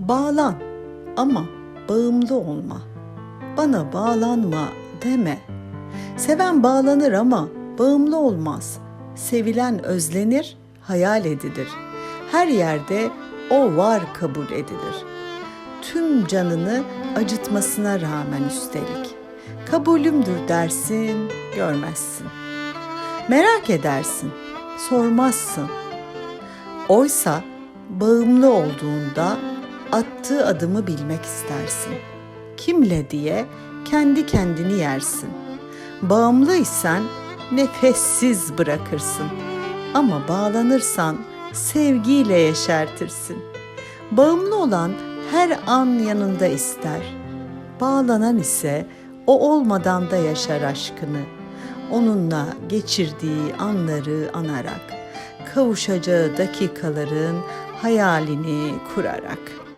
Bağlan ama bağımlı olma. Bana bağlanma deme. Seven bağlanır ama bağımlı olmaz. Sevilen özlenir, hayal edilir. Her yerde o var kabul edilir. Tüm canını acıtmasına rağmen üstelik. Kabulümdür dersin, görmezsin. Merak edersin, sormazsın. Oysa bağımlı olduğunda attığı adımı bilmek istersin. Kimle diye kendi kendini yersin. Bağımlıysan nefessiz bırakırsın. Ama bağlanırsan sevgiyle yeşertirsin. Bağımlı olan her an yanında ister. Bağlanan ise o olmadan da yaşar aşkını. Onunla geçirdiği anları anarak, kavuşacağı dakikaların hayalini kurarak.